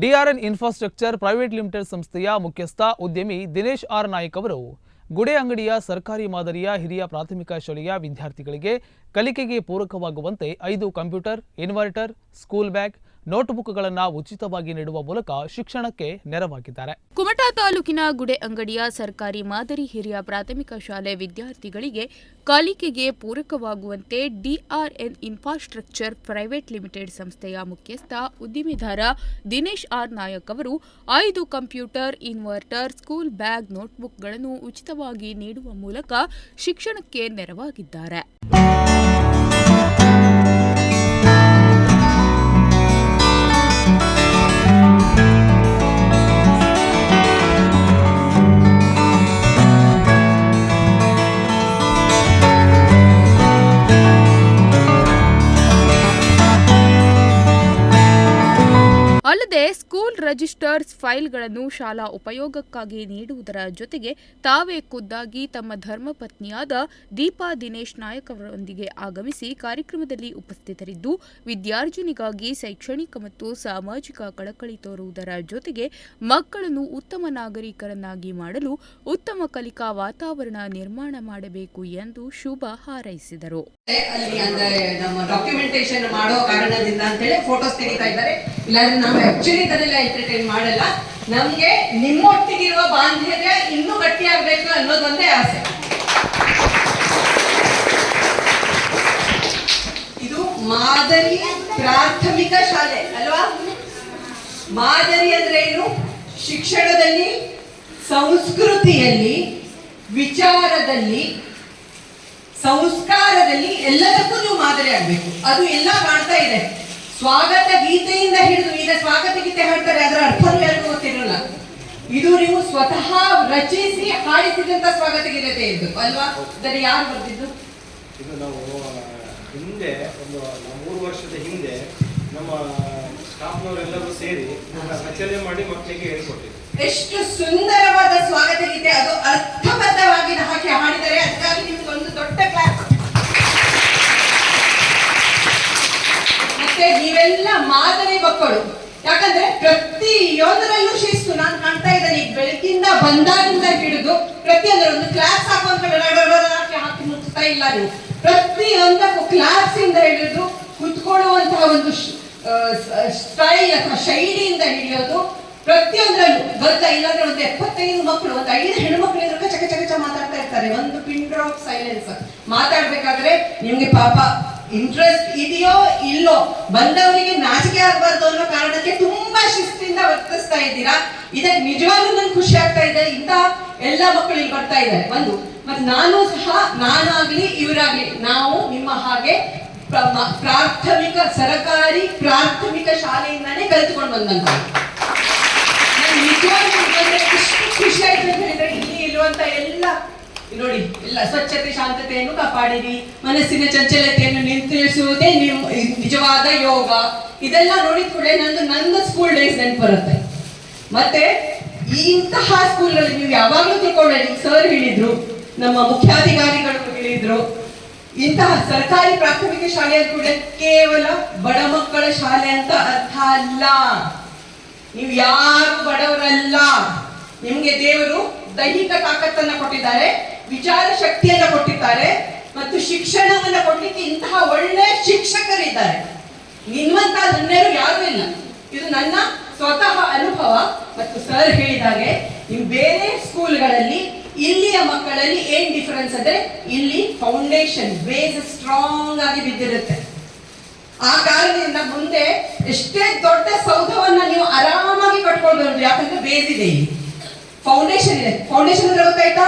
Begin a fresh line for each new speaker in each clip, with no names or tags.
ಡಿಆರ್ಎನ್ infrastructure private limited ಸಂಸ್ಥೆಯ ಮುಖ್ಯಸ್ಥ ಉದ್ಯಮಿ ದಿನೇಶ್ ಆರ್ ನಾಯ್ಕ್ ಅವರು ಗುಡೆ ಅಂಗಡಿಯ ಸರ್ಕಾರಿ ಮಾದರಿಯ ಹಿರಿಯ ಪ್ರಾಥಮಿಕ ಶಾಲೆಯ ವಿದ್ಯಾರ್ಥಿಗಳಿಗೆ ಕಲಿಕೆಗೆ ಪೂರಕವಾಗುವಂತೆ ಐದು ಕಂಪ್ಯೂಟರ್, ಇನ್ವರ್ಟರ್, ಸ್ಕೂಲ್ ಬ್ಯಾಗ್ ನೋಟ್ಬುಕ್ಗಳನ್ನು ಉಚಿತವಾಗಿ ನೀಡುವ ಮೂಲಕ ಶಿಕ್ಷಣಕ್ಕೆ ನೆರವಾಗಿದ್ದಾರೆ.
ಕುಮಟಾ ತಾಲೂಕಿನ ಗುಡೆ ಅಂಗಡಿಯ ಸರ್ಕಾರಿ ಮಾದರಿ ಹಿರಿಯ ಪ್ರಾಥಮಿಕ ಶಾಲೆ ವಿದ್ಯಾರ್ಥಿಗಳಿಗೆ ಕಲಿಕೆಗೆ ಪೂರಕವಾಗುವಂತೆ ಡಿಆರ್ಎನ್ ಇನ್ಫ್ರಾಸ್ಟ್ರಕ್ಚರ್ ಪ್ರೈವೇಟ್ ಲಿಮಿಟೆಡ್ ಸಂಸ್ಥೆಯ ಮುಖ್ಯಸ್ಥ ಉದ್ದಿಮೆದಾರ ದಿನೇಶ್ ಆರ್ ನಾಯಕ್ ಅವರು ಐದು ಕಂಪ್ಯೂಟರ್, ಇನ್ವರ್ಟರ್, ಸ್ಕೂಲ್ ಬ್ಯಾಗ್, ನೋಟ್ಬುಕ್ಗಳನ್ನು ಉಚಿತವಾಗಿ ನೀಡುವ ಮೂಲಕ ಶಿಕ್ಷಣಕ್ಕೆ ನೆರವಾಗಿದ್ದಾರೆ. ರಿಜಿಸ್ಟರ್ಸ್ ಫೈಲ್ಗಳನ್ನು ಶಾಲಾ ಉಪಯೋಗಕ್ಕಾಗಿ ನೀಡುವುದರ ಜೊತೆಗೆ ತಾವೇ ಖುದ್ದಾಗಿ ತಮ್ಮ ಧರ್ಮಪತ್ನಿಯಾದ ದೀಪಾ ದಿನೇಶ್ ನಾಯಕ್ ಅವರೊಂದಿಗೆ ಆಗಮಿಸಿ ಕಾರ್ಯಕ್ರಮದಲ್ಲಿ ಉಪಸ್ಥಿತರಿದ್ದು ವಿದ್ಯಾರ್ಥಿನಿಗಾಗಿ ಶೈಕ್ಷಣಿಕ ಮತ್ತು ಸಾಮಾಜಿಕ ಕಳಕಳಿ ತೋರುವುದರ ಜೊತೆಗೆ ಮಕ್ಕಳನ್ನು ಉತ್ತಮ ನಾಗರಿಕರನ್ನಾಗಿ ಮಾಡಲು ಉತ್ತಮ ಕಲಿಕಾ ವಾತಾವರಣ ನಿರ್ಮಾಣ ಮಾಡಬೇಕು ಎಂದು ಶುಭ ಹಾರೈಸಿದರು.
ಡಾಕ್ಯುಮೆಂಟೇಶನ್ ಮಾಡೋ ಕಾರಣದಿಂದ ಅಂತೇಳಿ ಫೋಟೋಸ್ ತೆಗಿತಾ ಇದ್ದಾರೆ. ಇಲ್ಲಾಂದ್ರೆ ನಾವು ಆಕ್ಚುಲಿ ಎಂಟರ್ಟೈನ್ ಮಾಡಲ್ಲ. ನಮ್ಗೆ ನಿಮ್ಮೊಟ್ಟಿಗಿರುವ ಬಾಂಧವ್ಯ ಇನ್ನೂ ಗಟ್ಟಿಯಾಗಬೇಕು ಅನ್ನೋದೊಂದೇ ಆಸೆ. ಇದು ಮಾದರಿ ಪ್ರಾಥಮಿಕ ಶಾಲೆ, ಅಲ್ವಾ? ಮಾದರಿ ಅಂದ್ರೆ ಏನು? ಶಿಕ್ಷಣದಲ್ಲಿ, ಸಂಸ್ಕೃತಿಯಲ್ಲಿ, ವಿಚಾರದಲ್ಲಿ, ಸಂಸ್ಕಾರದಲ್ಲಿ ಎಲ್ಲದಕ್ಕೂ ನೀವು ಮಾದರಿ ಆಗ್ಬೇಕು. ಅದು ಎಲ್ಲ ಮಾಡ್ತಾ ಇದೆ. ಸ್ವಾಗತ ಗೀತೆಯಿಂದ ಹಿಡಿದು ಈಗ ಸ್ವಾಗತ ಗೀತೆ ಹಾಡ್ತಾರೆ ಅದರ ಅರ್ಥನೂ ಯಾರಿಗೂ ಗೊತ್ತಿರಲ್ಲ. ಇದು ನೀವು ಸ್ವತಃ ರಚಿಸಿ ಹಾಡಿಸಿದಂತ ಸ್ವಾಗತ ಗೀತೆ ಇದ್ದು ಅಲ್ವಾ? ಇದನ್ನು ಯಾರು ಬರ್ತಿದ್ದು
ಇದು ನಾವು ಹಿಂದೆ ಒಂದು ಮೂರು ವರ್ಷದ ಹಿಂದೆ ನಮ್ಮ ಸ್ಟಾಫ್ನವರೆಲ್ಲರೂ ಸೇರಿ ರಚನೆ ಮಾಡಿ ಮಕ್ಕಳಿಗೆ ಹೇಳ್ಕೊಟ್ಟಿದ್ರು
ಎಷ್ಟು ಸುಂದರವಾದ ಸ್ವಾಗತ ಗೀತೆ ಅದು ಅರ್ಥಬದ್ಧವಾಗಿ ಹಾಕಿ ಹಾಡಿದರೆ ಅದಕ್ಕಾಗಿ ನಿಮ್ಗೆ ಒಂದು ದೊಡ್ಡ ಕ್ಲಾಸ್ ಮತ್ತೆ ನೀವೆಲ್ಲ ಮಾದರಿ ಮಕ್ಕಳು. ಯಾಕಂದ್ರೆ ಪ್ರತಿಯೊಂದರಲ್ಲೂ ಶಿಸ್ತು. ನಾನು ಕಾಣ್ತಾ ಇದ್ದೇನೆ ಈಗ ಬೆಳಕಿಂದ ಬಂದಾಗಿಂದ ಹಿಡಿದು ಪ್ರತಿಯೊಂದರ ಒಂದು ಕ್ಲಾಸ್ ಹಾಕುವಂತ ಹಾಕಿ ಮುಚ್ಚುತ್ತಾ ಇಲ್ಲ ನೀವು. ಪ್ರತಿಯೊಂದಕ್ಕೂ ಕ್ಲಾಸ್ ಇಂದ ಹಿಡಿದು ಕುತ್ಕೊಳ್ಳುವಂತಹ ಒಂದು ಸ್ಟೈಲ್ ಅಥವಾ ಶೈಲಿಯಿಂದ ಹಿಡಿಯೋದು ಪ್ರತಿಯೊಂದರಲ್ಲೂ. ಬರ್ತಾ ಇಲ್ಲಾಂದ್ರೆ ಒಂದು ಎಪ್ಪತ್ತೈದು ಮಕ್ಕಳು, ಒಂದು ಐದು ಹೆಣ್ಮಕ್ಳು ಇದ್ರೆ ಚಕ ಚಕ ಮಾತಾಡ್ತಾ ಇರ್ತಾರೆ. ಒಂದು ಪಿನ್ ಡ್ರಾಪ್ ಸೈಲೆನ್ಸ್ ಮಾತಾಡ್ಬೇಕಾದ್ರೆ ನಿಮ್ಗೆ ಪಾಪ ಇಂಟ್ರೆಸ್ಟ್ ಇದೆಯೋ ಇಲ್ಲೋ ಬಂದವರಿಗೆ ನಾಚಿಕೆ ಆಗಬಾರ್ದು ಅನ್ನೋ ಕಾರಣಕ್ಕೆ ತುಂಬಾ ಶಿಸ್ತಿಂದ ವರ್ತಿಸ್ತಾ ಇದ್ದೀರಾ? ಇದಕ್ಕೆ ನಿಜವಾಗ್ಲೂ ನನ್ಗೆ ಖುಷಿ ಆಗ್ತಾ ಇದೆ. ಇಂಥ ಎಲ್ಲ ಮಕ್ಕಳು ಇಲ್ಲಿ ಬರ್ತಾ ಇದ್ದಾರೆ. ಒಂದು, ಮತ್ತೆ ನಾನು ಸಹ, ನಾನಾಗ್ಲಿ, ಇವರಾಗ್ಲಿ, ನಾವು ನಿಮ್ಮ ಹಾಗೆ ಪ್ರಾಥಮಿಕ ಸರಕಾರಿ ಪ್ರಾಥಮಿಕ ಶಾಲೆಯಿಂದಾನೇ ಕಲಿತುಕೊಂಡು ಬಂದಂತ ನಿಜವಾಗ್ಲೂ ಖುಷಿ ಆಯ್ತು ಅಂತ ಹೇಳಿದ್ರೆ, ಇಲ್ಲಿ ಇರುವಂತ ಎಲ್ಲ ನೋಡಿ, ಎಲ್ಲ ಸ್ವಚ್ಛತೆ, ಶಾಂತತೆಯನ್ನು ಕಾಪಾಡಿರಿ. ಮನಸ್ಸಿನ ಚಂಚಲತೆಯನ್ನು ನಿಯಂತ್ರಿಸುವುದೇ ನಿಮ್ ನಿಜವಾದ ಯೋಗ. ಇದೆಲ್ಲ ನೋಡಿದ ಕೂಡ ನಂದು ನನ್ನ ಸ್ಕೂಲ್ ಡೇಸ್ ನೆನಪು ಬರುತ್ತೆ ಮತ್ತೆ ಇಂತಹ ಸ್ಕೂಲ್ಗಳಲ್ಲಿ ನೀವು ಯಾವಾಗಲೂ ತಿಳ್ಕೊಳ್ಳಿ ಸರ್ ಹೇಳಿದ್ರು, ನಮ್ಮ ಮುಖ್ಯಾಧಿಕಾರಿಗಳು ಹೇಳಿದ್ರು. ಇಂತಹ ಸರ್ಕಾರಿ ಪ್ರಾಥಮಿಕ ಶಾಲೆ ಕೂಡ ಕೇವಲ ಬಡ ಮಕ್ಕಳ ಶಾಲೆ ಅಂತ ಅರ್ಥ ಅಲ್ಲ. ನೀವು ಯಾರು ಬಡವರಲ್ಲ. ನಿಮ್ಗೆ ದೇವರು ದೈಹಿಕ ತಾಕತ್ತನ್ನ ಕೊಟ್ಟಿದ್ದಾರೆ. ವಿಚಾರ ಶಕ್ತಿಯನ್ನ ಕೊಟ್ಟಿದ್ದಾರೆ ಮತ್ತು ಶಿಕ್ಷಣವನ್ನ ಕೊಡ್ಲಿಕ್ಕೆ ಇಂತಹ ಒಳ್ಳೆ ಶಿಕ್ಷಕರಿದ್ದಾರೆ. ನಿಮ್ಮಂತ ಧನ್ಯರು ಯಾರು ಇಲ್ಲ. ಇದು ನನ್ನ ಸ್ವತಃ ಅನುಭವ ಮತ್ತು ಸರ್ ಹೇಳಿದಾಗೆ ನೀವು ಬೇರೆ ಸ್ಕೂಲ್ಗಳಲ್ಲಿ ಇಲ್ಲಿಯ ಮಕ್ಕಳಲ್ಲಿ ಏನ್ ಡಿಫರೆನ್ಸ್ ಅಂದ್ರೆ ಇಲ್ಲಿ ಫೌಂಡೇಶನ್ ಬೇಸ್ ಸ್ಟ್ರಾಂಗ್ ಆಗಿ ಬಿದ್ದಿರುತ್ತೆ. ಆ ಕಾರಣದಿಂದ ಮುಂದೆ ಎಷ್ಟೇ ದೊಡ್ಡ ಸೌಧವನ್ನ ನೀವು ಆರಾಮಾಗಿ ಕಟ್ಕೊಳ್ಬಹುದು, ಯಾಕಂದ್ರೆ ಬೇಸ್ ಇದೆ ಇಲ್ಲಿ. ಫೌಂಡೇಶನ್ ಇದೆ. ಫೌಂಡೇಶನ್ ಅಂದ್ರೆ ಗೊತ್ತಾಯ್ತಾ?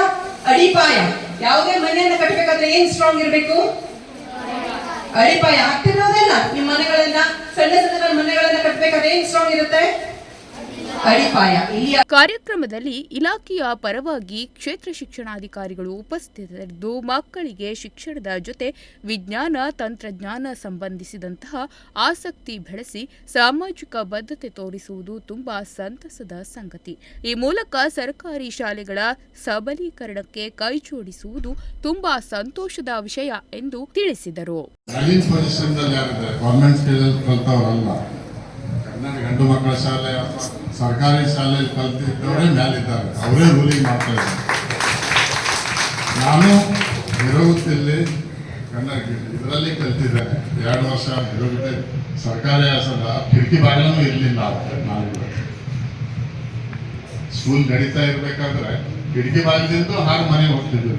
ಅಡಿಪಾಯ. ಯಾವುದೇ ಮನೆಯನ್ನ ಕಟ್ಟಬೇಕಾದ್ರೆ ಏನ್ ಸ್ಟ್ರಾಂಗ್ ಇರಬೇಕು? ಅಡಿಪಾಯ. ಆಗ್ತಿರೋದಲ್ಲ ನಿಮ್ಮ ಮನೆಗಳನ್ನ, ಸಣ್ಣ ಸಣ್ಣ ಮನೆಗಳನ್ನ ಕಟ್ಟಬೇಕಾದ್ರೆ ಏನ್ ಸ್ಟ್ರಾಂಗ್ ಇರುತ್ತೆ?
ಕಾರ್ಯಕ್ರಮದಲ್ಲಿ ಇಲಾಖೆಯ ಪರವಾಗಿ ಕ್ಷೇತ್ರ ಶಿಕ್ಷಣಾಧಿಕಾರಿಗಳು ಉಪಸ್ಥಿತರಿದ್ದು ಮಕ್ಕಳಿಗೆ ಶಿಕ್ಷಣದ ಜೊತೆ ವಿಜ್ಞಾನ ತಂತ್ರಜ್ಞಾನ ಸಂಬಂಧಿಸಿದಂತಹ ಆಸಕ್ತಿ ಬೆಳೆಸಿ ಸಾಮಾಜಿಕ ಬದ್ಧತೆ ತೋರಿಸುವುದು ತುಂಬಾ ಸಂತಸದ ಸಂಗತಿ. ಈ ಮೂಲಕ ಸರ್ಕಾರಿ ಶಾಲೆಗಳ ಸಬಲೀಕರಣಕ್ಕೆ ಕೈಜೋಡಿಸುವುದು ತುಂಬಾ ಸಂತೋಷದ ವಿಷಯ ಎಂದು ತಿಳಿಸಿದರು.
ಗಂಡು ಮಕ್ಕಳ ಶಾಲೆ ಸರ್ಕಾರಿ ಶಾಲೆಯಲ್ಲಿ ಕಲ್ತಿದ್ದವರೇ ಮೇಲಿದ್ದಾರೆ ಅವರೇ ರೂಲಿಂಗ್ ಮಾಡ್ತಾ ಇದ್ದಾರೆ. ನಾನು ನಿರೋಗದಲ್ಲಿ ಕನ್ನಡ ಇದರಲ್ಲಿ ಕಲ್ತಿದ್ದೇನೆ ಎರಡು ವರ್ಷ ನಿರೋಗತೆ ಸರ್ಕಾರಿ ಆಸದ ಕಿಟಕಿ ಬಾಗಿಲೂ ಇರಲಿಲ್ಲ ನಾನು ಸ್ಕೂಲ್ ನಡೀತಾ ಇರ್ಬೇಕಾದ್ರೆ ಕಿಟಕಿ ಬಾಗಿಲಿಂದ ಹಾಗೆ ಮನೆ ಹೋಗ್ತಿದ್ವಿ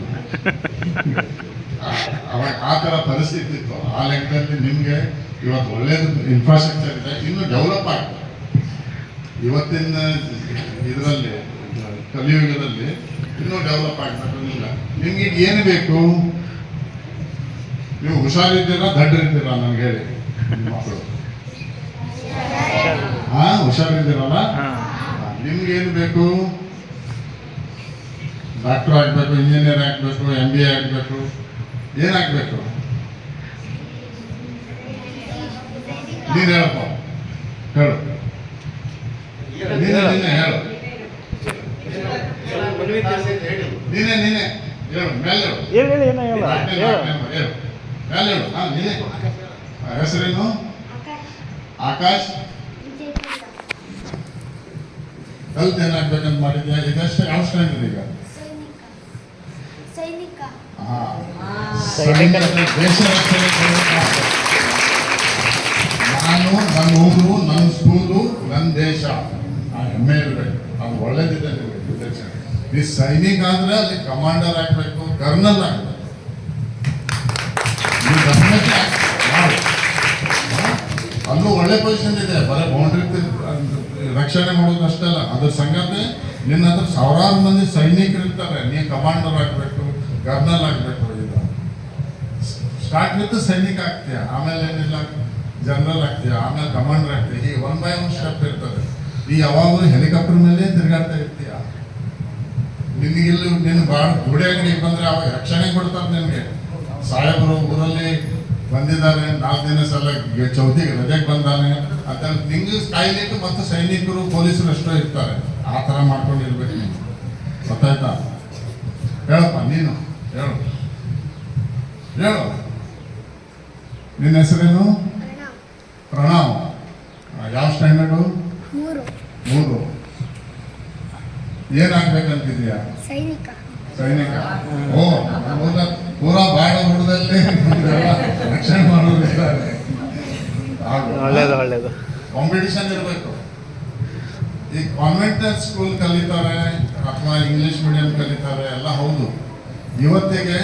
ಅವಾಗ ಆ ಥರ ಪರಿಸ್ಥಿತಿ ಇತ್ತು. ಆ ಲೆಕ್ಕದಲ್ಲಿ ನಿಮಗೆ ಇವತ್ತು ಒಳ್ಳೇದು ಇನ್ಫ್ರಾಸ್ಟ್ರಕ್ಚರ್ ಇದೆ. ಇನ್ನೂ ಡೆವಲಪ್ ಆಗ್ತದೆ. ಇವತ್ತಿನ ಇದರಲ್ಲಿ ಕಲಿಯುಗದಲ್ಲಿ ಇನ್ನೂ ಡೆವಲಪ್ ಆಗ್ತಕ್ಕಂಗಿಲ್ಲ ನಿಮ್ಗೆ ಈಗ ಏನು ಬೇಕು? ನೀವು ಹುಷಾರಿದ್ದೀರಾ ದಡ್ಡರಿದ್ದೀರಾ ನನಗೆ ಹೇಳಿ ಮಕ್ಕಳು? ಹಾ ಹುಷಾರಿದ್ದೀರಲ್ಲ? ನಿಮ್ಗೆ ಏನು ಬೇಕು? ಡಾಕ್ಟರ್ ಆಗ್ಬೇಕು ಇಂಜಿನಿಯರ್ ಆಗ್ಬೇಕು ಎಂ ಬಿ ಎ ಆಗ್ಬೇಕು ಏನಾಗ್ಬೇಕು? ನೀನು ಹೇಳಪ್ಪ. ಹೇಳು. ನೀನೆ ನೀನೆ ಹೇಳು. ನೀನೆ ನೀನೆ. ಹೇಳು ಮೇಲೆ ಹೇಳು.
ಹೇಳಿ ಹೇಳಿ ಏನೋ ಹೇಳ?
ನಾಲ್ಕನೇ
ಹೇಳು.
ನಾಲ್ಕನೇ ನಂಬರ್ ಹೇಳು. ಮೇಲೆ ಹೇಳು. ಹಾ ನೀನೆ. ಆ, ಹೆಸರೇನು? ಆಕಾಶ್. ಕಲ್ತ್ ಏನಾಗ್ಬೇಕಂತ ಮಾಡಿದ್ಯಾ? ಇದಷ್ಟೇ ಯಾವ ಸ್ಟ್ಯಾಂಡರ್ಡ್ ಈಗ?
ಸೈನಿಕ
ಹಾ
ಸೈನಿಕ.
ದೇಶ ರಕ್ಷಣೆ. ನಾನು ನನ್ನ ಊರು ಹೆಮ್ಮೆ ಇರಬೇಕು. ಅದು ಒಳ್ಳೇದಿದೆ ಈ ಸೈನಿಕ ಅಂದ್ರೆ ಅಲ್ಲಿ ಕಮಾಂಡರ್ ಆಗ್ಬೇಕು ಕರ್ನಲ್ ಆಗ್ಬೇಕು? ಅಲ್ಲೂ ಒಳ್ಳೆ ಪೊಸಿಷನ್ ಇದೆ. ಬರೀ ಬೌಂಡ್ರಿ ರಕ್ಷಣೆ ಮಾಡೋದು ಅಷ್ಟೇ ಅಲ್ಲ. ಅದ್ರ ಸಂಗತಿ, ನಿನ್ನ ಹತ್ರ ಸಾವಿರಾರು ಮಂದಿ ಸೈನಿಕರು ಇರ್ತಾರೆ. ನೀ ಕಮಾಂಡರ್ ಆಗ್ಬೇಕು ಕರ್ನಲ್ ಆಗ್ಬೇಕು ಇದು ಸ್ಟಾರ್ಟ್ ಸೈನಿಕ ಆಗ್ತೀಯ. ಆಮೇಲೆ ಏನಿಲ್ಲ? ಜನರಲ್ ಆಗ್ತೀಯ. ಆಮೇಲೆ ಕಮಾಂಡರ್ ಆಗ್ತೀಯ. ಈ ಒನ್ ಬೈ ಒನ್ ಸ್ಟೆಪ್ ನೀ ಯಾವಾಗಲೂ ಹೆಲಿಕಾಪ್ಟರ್ ಮೇಲೆ ತಿರುಗಾಡ್ತಾ ಇರ್ತೀಯ? ನಿನಗಿಲ್ಲಿ ನಿನ್ನ ಭಾಳ ಗೋಡೆ ಅಂಗಡಿ ಬಂದ್ರೆ ಅವಾಗ ರಕ್ಷಣೆ ಕೊಡ್ತಾರೆ ನಿನಗೆ. ಸಾಹೇಬರು ಊರಲ್ಲಿ ಬಂದಿದ್ದಾರೆ ನಾಲ್ಕು ದಿನ ಸಲ ಚೌತಿಗೆ ರಜೆಗೆ ಬಂದಾನೆ. ಅಂತ ನಿಂಗೆ ಕಾಯ್ಲಿಕ್ಕೆ ಮತ್ತು ಸೈನಿಕರು ಪೊಲೀಸರು ಎಷ್ಟೋ ಇರ್ತಾರೆ. ಆ ಥರ ಮಾಡ್ಕೊಂಡಿರ್ಬೇಕು ನೀನು. ಗೊತ್ತಾಯ್ತಾ? ಹೇಳಪ್ಪ ನೀನು. ಹೇಳು. ಹೇಳು. ನಿನ್ನ ಹೆಸರೇನು?
ಪ್ರಣಾವ್.
ಯಾವ ಸ್ಟ್ಯಾಂಡರ್ಡು
ಮೂರು
ಮೂರು ಏನಾಗ್ಬೇಕಂತಿದ್ಯಾ
ಸೈನಿಕ.
ಸೈನಿಕ. ಓ ಪೂರ ಪೂರಾ ಬಾಡ ಹುಡುಗದಲ್ಲಿ ರಕ್ಷಣೆ ಮಾಡೋರು ಇದ್ದಾರೆ
ಒಳ್ಳೇದು ಒಳ್ಳೇದು.
ಕಾಂಪಿಟಿಷನ್ ಇರಬೇಕು. ಈ ಕಾನ್ವೆಂಟ್ ಸ್ಕೂಲ್ ಕಲಿತಾರೆ ಅಥವಾ ಇಂಗ್ಲಿಷ್ ಮೀಡಿಯಂ ಕಲಿತಾರೆ ಎಲ್ಲ ಹೌದು. ಇವತ್ತಿಗೆ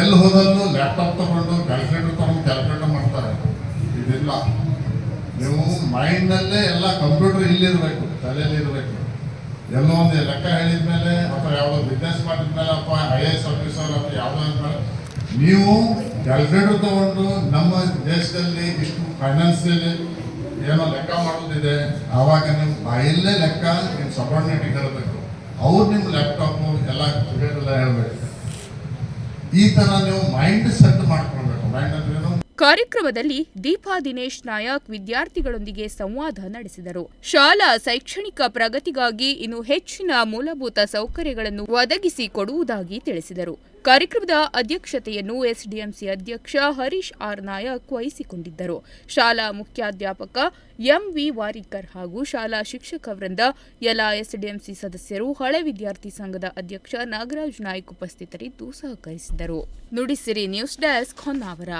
ಎಲ್ಲಿ ಹೋದಲ್ಲೂ ಲ್ಯಾಪ್ಟಾಪ್ ತಗೊಂಡು ಕ್ಯಾಲ್ಕುಲೇಟರ್ ತಗೊಂಡು ಕ್ಯಾಲ್ಕುಲೇಟರ್ ಮಾಡ್ತಾರೆ. ಇದಿಲ್ಲ. ನೀವು ಮೈಂಡಲ್ಲೇ ಎಲ್ಲ ಕಂಪ್ಯೂಟರ್ ಇಲ್ಲಿರಬೇಕು ತಲೆಯಲ್ಲಿ ಇರಬೇಕು ಎಲ್ಲೋ ಒಂದು ಲೆಕ್ಕ ಹೇಳಿದ ಮೇಲೆ ಅಥವಾ ಯಾವುದೋ ಬಿಸ್ನೆಸ್ ಮಾಡಿದ್ಮೇಲೆ ಅಥವಾ ಐ ಎ ಎಸ್ ಆಫೀಸರ್ ಅಥವಾ ಯಾವುದೋ ಆದ್ಮೇಲೆ ನೀವು ಕ್ಯಾಲ್ಕುಲೇಟರ್ ತಗೊಂಡು ನಮ್ಮ ದೇಶದಲ್ಲಿ ಇಷ್ಟು ಫೈನಾನ್ಸಿಯಲಿ ಏನೋ ಲೆಕ್ಕ ಮಾಡೋದಿದೆ, ಆವಾಗ ನಿಮ್ಮ ಬಾಯಲ್ಲೇ ಲೆಕ್ಕ ನಿಮ್ಮ ಸಬಾರ್ಡಿನೇಟಿಗೆ ಹೇಳಬೇಕು ಅವ್ರು ನಿಮ್ಮ ಲ್ಯಾಪ್ಟಾಪು ಎಲ್ಲ ಎಲ್ಲ ಹೇಳಬೇಕು. ಈ ಥರ ನೀವು ಮೈಂಡ್ ಸೆಟ್ ಮಾಡ್ಕೊಳ್ಬೇಕು. ಮೈಂಡ್ ಅಂದ್ರೆ ಏನು?
ಕಾರ್ಯಕ್ರಮದಲ್ಲಿ ದೀಪಾ ದಿನೇಶ್ ನಾಯಕ್ ವಿದ್ಯಾರ್ಥಿಗಳೊಂದಿಗೆ ಸಂವಾದ ನಡೆಸಿದರು. ಶಾಲಾ ಶೈಕ್ಷಣಿಕ ಪ್ರಗತಿಗಾಗಿ ಇನ್ನು ಹೆಚ್ಚಿನ ಮೂಲಭೂತ ಸೌಕರ್ಯಗಳನ್ನು ಒದಗಿಸಿ ಕೊಡುವುದಾಗಿ ತಿಳಿಸಿದರು. ಕಾರ್ಯಕ್ರಮದ ಅಧ್ಯಕ್ಷತೆಯನ್ನು ಎಸ್ಡಿಎಂಸಿ ಅಧ್ಯಕ್ಷ ಹರೀಶ್ ಆರ್ ನಾಯಕ್ ವಹಿಸಿಕೊಂಡಿದ್ದರು. ಶಾಲಾ ಮುಖ್ಯಾಧ್ಯಾಪಕ ಎಂವಿ ವಾರಿಕರ್ ಹಾಗೂ ಶಾಲಾ ಶಿಕ್ಷಕ ವೃಂದ ಎಲ್ಲ ಎಸ್ಡಿಎಂಸಿ ಸದಸ್ಯರು ಹಳೆ ವಿದ್ಯಾರ್ಥಿ ಸಂಘದ ಅಧ್ಯಕ್ಷ ನಾಗರಾಜ್ ನಾಯ್ಕ್ ಉಪಸ್ಥಿತರಿದ್ದು ಸಹಕರಿಸಿದರು. Nudisiri news desk Honnavar.